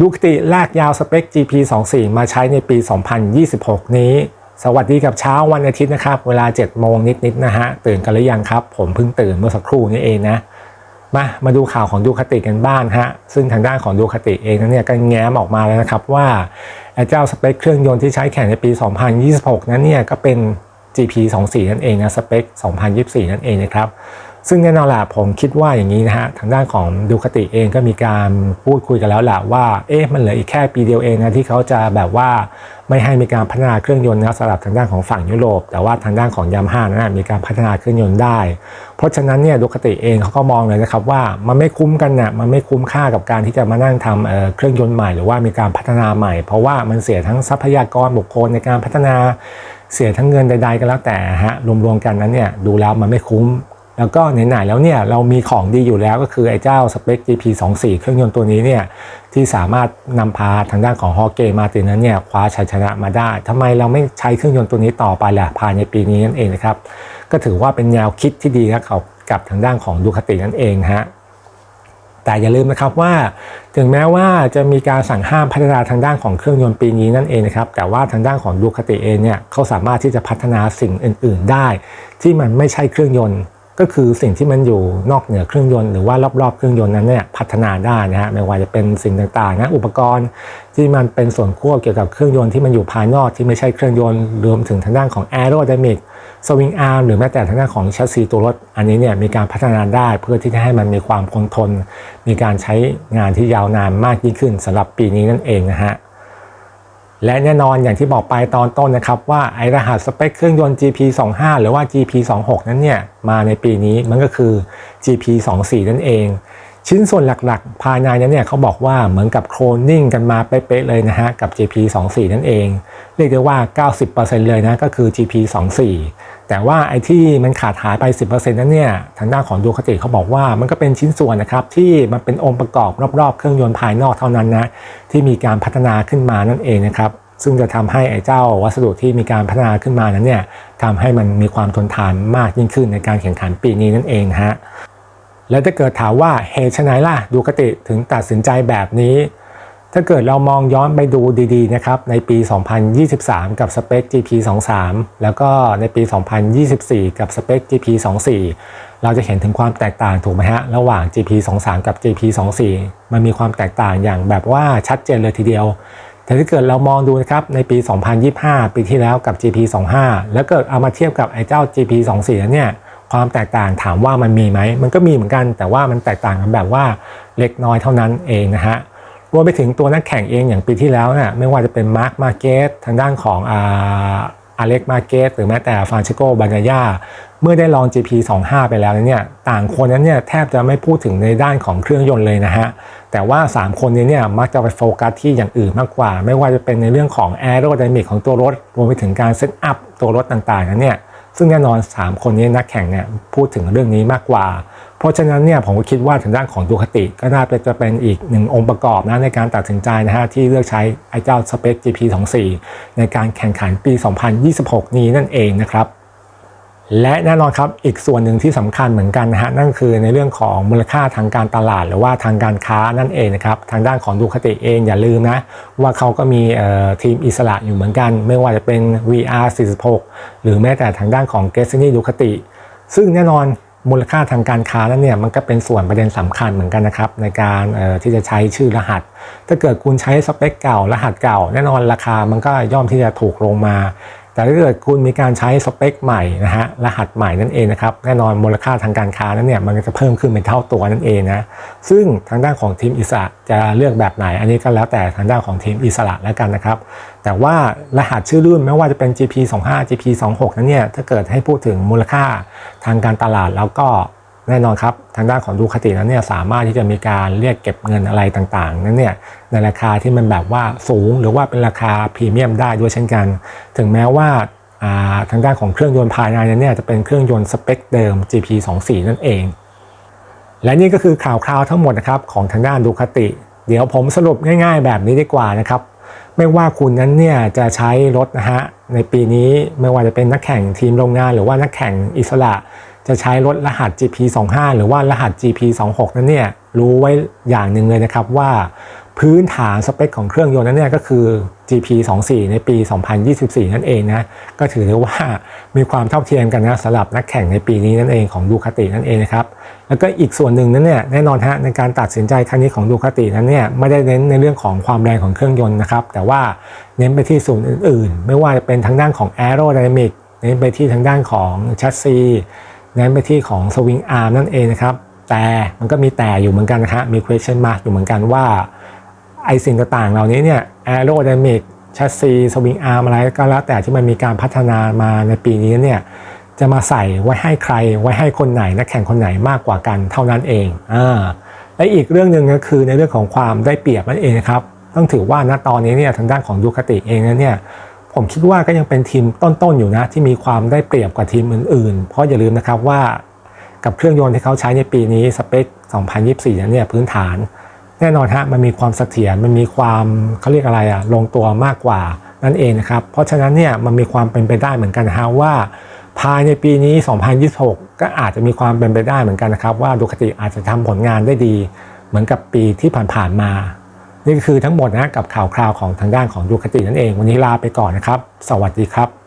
ดูคติลากยาวสเปค GP24 มาใช้ในปี 2026 นี้ สวัสดีกับเช้าวันอาทิตย์นะครับ เวลา 7 โมงนิดๆนะฮะ ตื่นกันหรือยังครับ ผมเพิ่งตื่นเมื่อสักครู่นี้เองนะ มา มาดูข่าวของดูคติกันบ้างฮะ ซึ่งทางด้านของดูคติเองนั้นเนี่ยก็แง้มออกมาแล้วนะครับว่าไอ้เจ้าสเปคเครื่องยนต์ที่ใช้แข่งในปี 2026 นั้นเนี่ยก็เป็น GP24 นั่นเองนะ สเปค 2024 นั่นเองนะครับ ซึ่งแน่นอนแหละผมคิดว่าอย่างนี้นะฮะทางด้านของดูคติเองก็มีการพูดคุยกันแล้วแหละว่าเอ๊ะมันเหลืออีกแค่ปีเดียวเองนะที่เขาจะแบบว่าไม่ให้มีการพัฒนาเครื่องยนต์นะสำหรับทางด้านของฝั่งยุโรป แต่ว่าทางด้านของยามห้านะมีการพัฒนาเครื่องยนต์ได้ เพราะฉะนั้นเนี่ยดูคติเองเขาก็มองเลยนะครับว่ามันไม่คุ้มกันนะมันไม่คุ้มค่ากับการที่จะมานั่งทำเเครื่องยนต์ใหม่ หรือว่ามีการพัฒนาใหม่ เพราะว่ามันเสียทั้งทรัพยากรบุคคลในการพัฒนาเสียทั้งเงินใดๆก็แล้วแต่ฮะรวมๆกันนั้นเนี่ยดูแล้วมันไม่คุ้ม แล้วก็ไหนๆแล้วเนี่ยเรามีของดีอยู่แล้วก็คือไอ้เจ้าสเปค GP24 เครื่องยนต์ตัวนี้เนี่ยที่สามารถนำพาทางด้านของฮอเกมาตินนั้นเนี่ยคว้าชัยชนะมาได้ทำไมเราไม่ใช้เครื่องยนต์ตัวนี้ต่อไปล่ะภายในปีนี้นั่นเองนะครับ ก็ถือว่าเป็นแนวคิดที่ดีนะครับกับทางด้านของดูคตินั่นเองฮะแต่อย่าลืมนะครับว่าถึงแม้ว่าจะมีการสั่งห้ามพัฒนาทางด้านของเครื่องยนต์ปีนี้นั่นเองนะครับแต่ว่าทางด้านของดูคติเองเนี่ยเขาสามารถที่จะพัฒนาสิ่งอื่น ๆ ได้ ที่มันไม่ใช่เครื่องยนต์ ก็คือสิ่งที่มันอยู่นอกเหนือเครื่องยนต์หรือว่ารอบๆเครื่องยนต์นั้นเนี่ยพัฒนาได้นะฮะไม่ว่าจะเป็นสิ่งต่างๆนะอุปกรณ์ที่มันเป็นส่วนควบเกี่ยวกับเครื่องยนต์ที่มันอยู่ภายนอกที่ไม่ใช่เครื่องยนต์รวมถึงทางด้านของ aerodynamic สวิงอาร์มหรือแม้แต่ทางด้านของแชสซีตัวรถ อันนี้เนี่ยมีการพัฒนาได้เพื่อที่จะให้มันมีความคงทน มีการใช้งานที่ยาวนานมากยิ่งขึ้นสำหรับปีนี้นั่นเองนะฮะ และแน่นอนอย่างที่บอกไปตอนต้นนะครับว่าไอรหัสสเปคเครื่องยนต์ GP25 หรือว่า GP26 นั้นเนี่ยมาในปีนี้มันก็คือ GP24 นั่นเอง ชิ้นส่วนหลักๆ ภายในนั้นเนี่ยเขาบอกว่าเหมือนกับโครนนิ่งกันมาเป๊ะๆเลยนะฮะ กับ GP24 นั่นเอง เรียกได้ว่า 90%เลยนะก็คือ GP24 แต่ว่าไอ้ที่มันขาดหายไป 10%นั้นเนี่ยทางด้านของดูคติเขาบอกว่ามันก็เป็นชิ้นส่วนนะครับที่มันเป็นองค์ประกอบรอบๆ เครื่องยนต์ภายนอกเท่านั้นนะที่มีการพัฒนาขึ้นมานั่นเองนะครับซึ่งจะทำให้ไอ้เจ้าวัสดุที่มีการพัฒนาขึ้นมานั้นเนี่ยทำให้มันมีความทนทานมากยิ่งขึ้นในการแข่งขันปีนี้นั่นเองนะฮะ แล้วถ้าเกิดถามว่าเหตุไฉนล่ะดูคติถึงตัดสินใจแบบนี้ ถ้าเกิดเรามองย้อนไปดูดีๆนะครับในปี 2023 กับสเปค GP23 แล้วก็ในปี 2024 กับสเปค GP24 เราจะเห็นถึงความแตกต่างถูกไหมฮะระหว่าง GP23 กับ GP24 มันมีความแตกต่างอย่างแบบว่าชัดเจนเลยทีเดียวแต่ถ้าเกิดเรามองดูนะครับในปี 2025 ปีที่แล้วกับ GP25 แล้วเกิดเอามาเทียบกับไอ้เจ้า GP24 เนี่ย ความแตกต่างถามว่ามันมีไหม มันก็มีเหมือนกัน แต่ว่ามันแตกต่างกันแบบว่าเล็กน้อยเท่านั้นเองนะฮะรวมไปถึงตัวนักแข่งเองอย่างปีที่แล้วเนี่ยไม่ว่าจะเป็นมาร์คมาเกตทางด้านของอาอเล็กมาเกตหรือแม้แต่ฟรานชิโกบานายาเมื่อได้ลอง GP25 ไปแล้วเนี่ยต่างคนนั้นเนี่ยแทบจะไม่พูดถึงในด้านของเครื่องยนต์เลยนะฮะแต่ว่า 3 คนนี้เนี่ยมักจะไปโฟกัสที่อย่างอื่นมากกว่า ไม่ว่าจะเป็นในเรื่องของแอโร d y นามิกของตัวรถ รวมไปถึงการเซตอัพตัวรถต่างๆนั้นเนี่ย ซึ่งแน่นอน 3 คนนี้นักแข่งเนี่ยพูดถึงเรื่องนี้มากกว่า เพราะฉะนั้นเนี่ยผมก็คิดว่าทางด้านของดูคติก็น่าจะเป็นอีกหนึ่งองค์ประกอบนะในการตัดสินใจนะฮะที่เลือกใช้ไอ้เจ้าสเปค GP24 ในการแข่งขันปี 2026 นี้นั่นเองนะครับ และแน่นอนครับอีกส่วนหนึ่งที่สำคัญเหมือนกันนะฮะนั่นคือในเรื่องของมูลค่าทางการตลาด หรือว่าทางการค้านั่นเองนะครับทางด้านของดูคติเองอย่าลืมนะว่าเขาก็มีทีมอิสระอยู่เหมือนกัน ไม่ว่าจะเป็น VR 46 หรือแม้แต่ทางด้านของ g e s t i n y ดูคติ ซึ่งแน่นอนมูลค่าทางการค้านั้นเนี่ยมันก็เป็นส่วนประเด็นสำคัญเหมือนกันนะครับในการที่จะใช้ชื่อรหัส ถ้าเกิดคุณใช้สเปคเก่ารหัสเก่า แน่นอนราคามันก็ย่อมที่จะถูกลงมา แต่ถ้าเกิดคุณมีการใช้สเปคใหม่นะฮะรหัสใหม่นั่นเองนะครับแน่นอนมูลค่าทางการค้านั้นเนี่ยมันก็จะเพิ่มขึ้นเป็นเท่าตัวนั่นเองนะซึ่งทางด้านของทีมอิสระจะเลือกแบบไหน อันนี้ก็แล้วแต่ทางด้านของทีมอิสระแล้วกันนะครับ แต่ว่ารหัสชื่อรุ่นไม่ว่าจะเป็น GP25 GP26 นั้นเนี่ยถ้าเกิดให้พูดถึงมูลค่าทางการตลาดแล้วก็ แน่นอนครับ ทางด้านของดูคตินั้นเนี่ยสามารถที่จะมีการเรียกเก็บเงินอะไรต่างๆ นั้นเนี่ยในราคาที่มันแบบว่าสูงหรือว่าเป็นราคาพรีเมียมได้ด้วยเช่นกัน ถึงแม้ว่าทางด้านของเครื่องยนต์ภายในนั้นเนี่ยจะเป็นเครื่องยนต์สเปคเดิม GP24 นั่นเอง และนี่ก็คือข่าวคราวทั้งหมดนะครับของทางด้านดูคติ เดี๋ยวผมสรุปง่าย ๆ แบบนี้ดีกว่านะครับไม่ว่าคุณนั้นเนี่ยจะใช้รถนะฮะในปีนี้ไม่ว่าจะเป็นนักแข่งทีมโรงงาน หรือว่านักแข่งอิสระ จะใช้รถรหัส GP25 หรือว่ารหัส GP26 นั้นเนี่ยรู้ไว้อย่างหนึ่งเลยนะครับว่าพื้นฐานสเปคของเครื่องยนต์นั้นเนี่ยก็คือ GP 24 ในปี 2024 นั่นเองนะ ก็ถือได้ว่ามีความเท่าเทียมกันนะสำหรับนักแข่งในปีนี้นั่นเองของดูคาตินั่นเองนะครับ แล้วก็อีกส่วนหนึ่งนั้นเนี่ยแน่นอนฮะในการตัดสินใจครั้งนี้ของดูคาตินั้นเนี่ยไม่ได้เน้นในเรื่องของความแรงของเครื่องยนต์นะครับ แต่ว่าเน้นไปที่ส่วนอื่น ๆ ไม่ว่าจะเป็นทางด้านของ Aerodynamic เน้นไปที่ทางด้านของแชสซี เน้นไปที่ของสวิงอาร์มนั่นเองนะครับ แต่มันก็มีแต่อยู่เหมือนกันนะฮะมี question mark อยู่เหมือนกันว่าไอสิ่งต่างๆ เหล่านี้เนี่ยแอโร d y นามิกชัสซีสวิงอาร์มอะไรก็แล้วแต่ที่มันมีการพัฒนามาในปีนี้เนี่ยจะมาใส่ไว้ให้ใครไว้ให้คนไหนนักแข่งคนไหนมากกว่ากันเท่านั้นเองอ่าและอีกเรื่องหนึ่งก็คือในเรื่องของความได้เปรียบนั่นเองนะครับต้องถือว่าณตอนนี้เนี่ยทางด้านของดูคติเองนั้นเนี่ย ผมคิดว่าก็ยังเป็นทีมต้นๆอยู่นะ ที่มีความได้เปรียบกว่าทีมอื่นๆ เพราะอย่าลืมนะครับว่ากับเครื่องยนต์ที่เขาใช้ในปีนี้สเปค 2024นั้นเนี่ยพื้นฐาน แน่นอนฮะมันมีความเสถียรมันมีความเขาเรียกอะไรอะลงตัวมากกว่านั่นเองนะครับเพราะฉะนั้นเนี่ยมันมีความเป็นไปได้เหมือนกันฮะว่าภายในปีนี้ 2026 ก็อาจจะมีความเป็นไปได้เหมือนกันนะครับว่าดูคติอาจจะทำผลงานได้ดี เหมือนกับปีที่ผ่านๆมา นี่คือทั้งหมดนะกับข่าวคราวของทางด้านของดูคตินั่นเอง วันนี้ลาไปก่อนนะครับ สวัสดีครับ